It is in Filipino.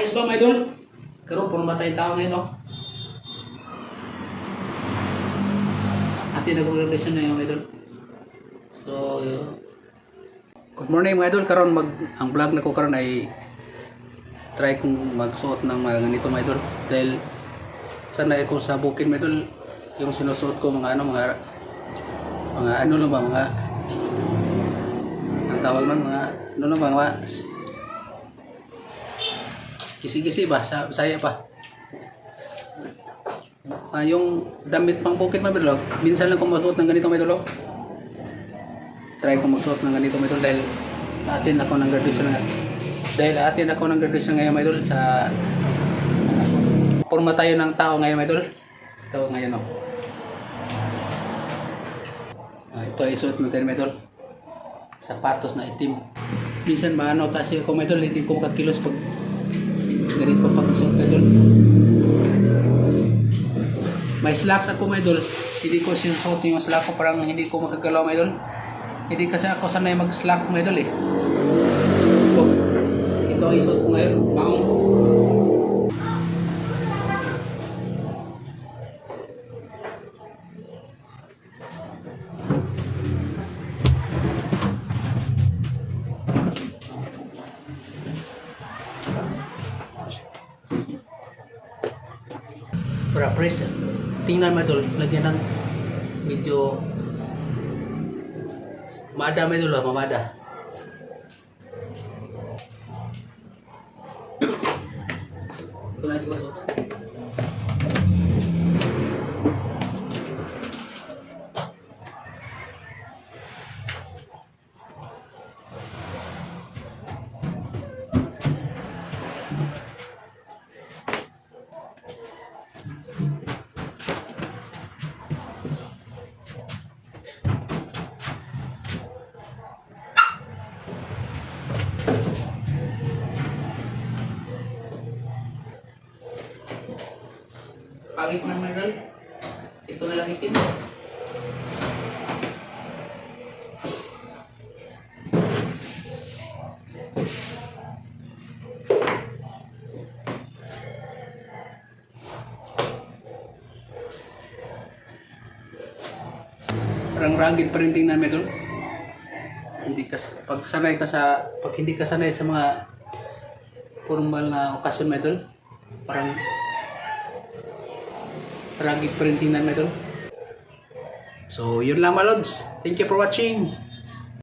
Ayos ba, mga idol? Karoon, puro matay tao ngayon, no? Ate, nag-revolution na yung idol. So, good morning mga idol. Karon mag ang vlog na ko karon ay try kong magsuot ng mga ganito mga idol dahil sanay ako sa bukid mga idol yung sinusuot ko mga ano mga mga ano lang ba mga ang tawag man mga ano lang ba mga kisi-kisi ba? Sa saya pa. Ah, yung damit pang bukid mga idol minsan lang ko magsuot ng ganito idol oh. try ko magsuot ng ganito mga idol dahil atin ako ng graduation na dahil atin ako ng graduation ngayon mga idol sa forma tayo ng tao ngayon mga idol ito ngayon oh. Ah, ito ay suot natin mga idol sapatos na itim. Minsan maano kasi ako mga idol hindi ko makakilos pag ganito suot mga idol. May slacks ako mga idol. Hindi ko sinusuot yung slack ko parang hindi ko magagalaw mga idol. Hindi kasi ako sanay mag slacks mga idol eh. Ito, ito ang isuot ko ngayon maong para press tingnan mo idol lagyan ng medyo mada mo idol mamada ito na siguro pagit na mga idol ito na lang itim. Parang rugged pa rin tingnan idol hindi ka pag sanay ka sa pag hindi ka sanay sa mga formal na okasyon mo idol parang rin tingnan mo idol so yun lang mga lods. Thank you for watching